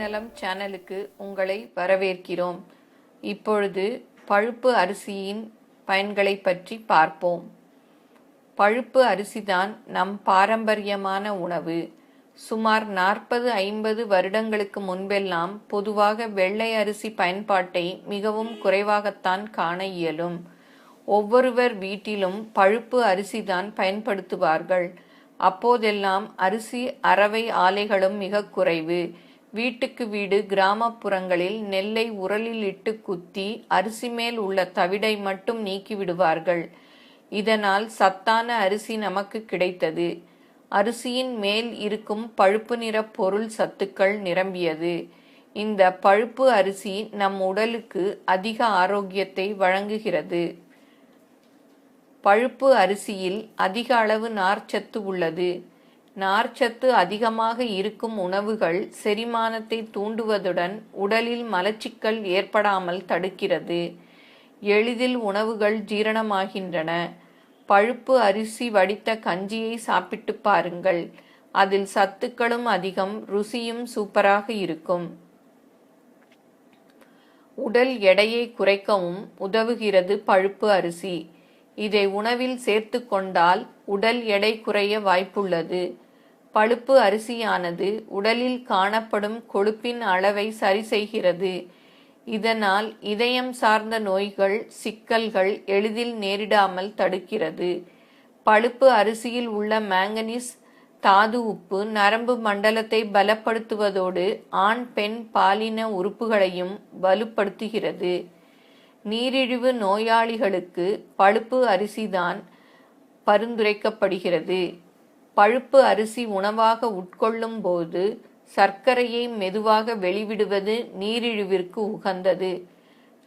நலம் சேனலுக்கு உங்களை வரவேற்கிறோம். இப்பொழுது பழுப்பு அரிசியின் பயன்களை பற்றி பார்ப்போம். பழுப்பு அரிசிதான் நம் பாரம்பரியமான உணவு. சுமார் நாற்பது ஐம்பது வருடங்களுக்கு முன்பெல்லாம் பொதுவாக வெள்ளை அரிசி பயன்பாட்டை மிகவும் குறைவாகத்தான் காண இயலும். ஒவ்வொருவர் வீட்டிலும் பழுப்பு அரிசிதான் பயன்படுத்துவார்கள். அப்போதெல்லாம் அரிசி அரவை ஆலைகளும் மிக குறைவு. வீட்டுக்கு வீடு கிராமப்புறங்களில் நெல்லை உரலில் இட்டு குத்தி அரிசி மேல் உள்ள தவிடை மட்டும் நீக்கிவிடுவார்கள் இதனால் சத்தான அரிசி நமக்கு கிடைத்தது. அரிசியின் மேல் இருக்கும் பழுப்பு நிற பொருள் சத்துக்கள் நிரம்பியது. இந்த பழுப்பு அரிசி நம் உடலுக்கு அதிக ஆரோக்கியத்தை வழங்குகிறது. பழுப்பு அரிசியில் அதிக அளவு நார்ச்சத்து உள்ளது. நார்ச்சத்து அதிகமாக இருக்கும் உணவுகள் செரிமானத்தை தூண்டுவதுடன் உடலில் மலச்சிக்கல் ஏற்படாமல் தடுக்கிறது. எளிதில் உணவுகள் ஜீரணமாகின்றன. பழுப்பு அரிசி வடித்த கஞ்சியை சாப்பிட்டு பாருங்கள். அதில் சத்துக்களும் அதிகம் ருசியும் சூப்பராக இருக்கும். உடல் எடையை குறைக்கவும் உதவுகிறது பழுப்பு அரிசி. இதை உணவில் சேர்த்து கொண்டால் உடல் எடை குறைய வாய்ப்புள்ளது. பழுப்பு அரிசியானது உடலில் காணப்படும் கொழுப்பின் அளவை சரி செய்கிறது. இதனால் இதயம் சார்ந்த நோய்கள் சிக்கல்கள் எளிதில் நேரிடாமல் தடுக்கிறது. பழுப்பு அரிசியில் உள்ள மேங்கனீஸ் தாது உப்பு நரம்பு மண்டலத்தை பலப்படுத்துவதோடு ஆண் பெண் பாலின உறுப்புகளையும் வலுப்படுத்துகிறது. நீரிழிவு நோயாளிகளுக்கு பழுப்பு அரிசிதான் பரிந்துரைக்கப்படுகிறது. பழுப்பு அரிசி உணவாக உட்கொள்ளும் போது சர்க்கரையை மெதுவாக வெளிவிடுவது நீரிழிவிற்கு உகந்தது.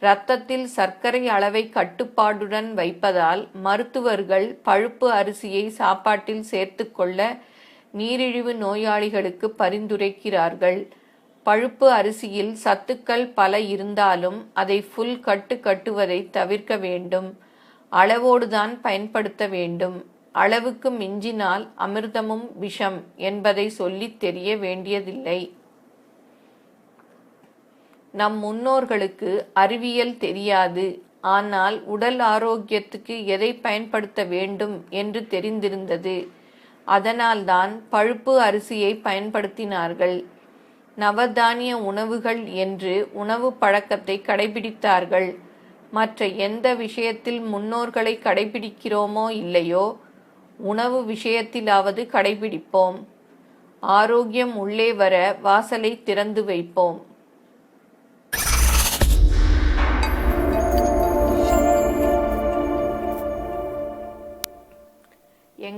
இரத்தத்தில் சர்க்கரை அளவை கட்டுப்பாடுடன் வைப்பதால் மருத்துவர்கள் பழுப்பு அரிசியை சாப்பாட்டில் சேர்த்துக்கொள்ள நீரிழிவு நோயாளிகளுக்கு பரிந்துரைக்கிறார்கள். பழுப்பு அரிசியில் சத்துக்கள் பல இருந்தாலும் அதை ஃபுல் கட்டு கட்டுவதை தவிர்க்க வேண்டும். அளவோடுதான் பயன்படுத்த வேண்டும். அளவுக்கு மிஞ்சினால் அமிர்தமும் விஷம் என்பதை சொல்லித் தெரிய வேண்டியதில்லை. நம் முன்னோர்களுக்கு அறிவியல் தெரியாது. ஆனால் உடல் ஆரோக்கியத்துக்கு எதை பயன்படுத்த வேண்டும் என்று தெரிந்திருந்தது. அதனால்தான் பழுப்பு அரிசியை பயன்படுத்தினார்கள். நவதானிய உணவுகள் என்று உணவு பழக்கத்தை கடைபிடித்தார்கள். மற்ற எந்த விஷயத்தில் முன்னோர்களை கடைபிடிக்கிறோமோ இல்லையோ உணவு விஷயத்திலாவது கடைபிடிப்போம். ஆரோக்கியம் உள்ளே வர வாசலை திறந்து வைப்போம்.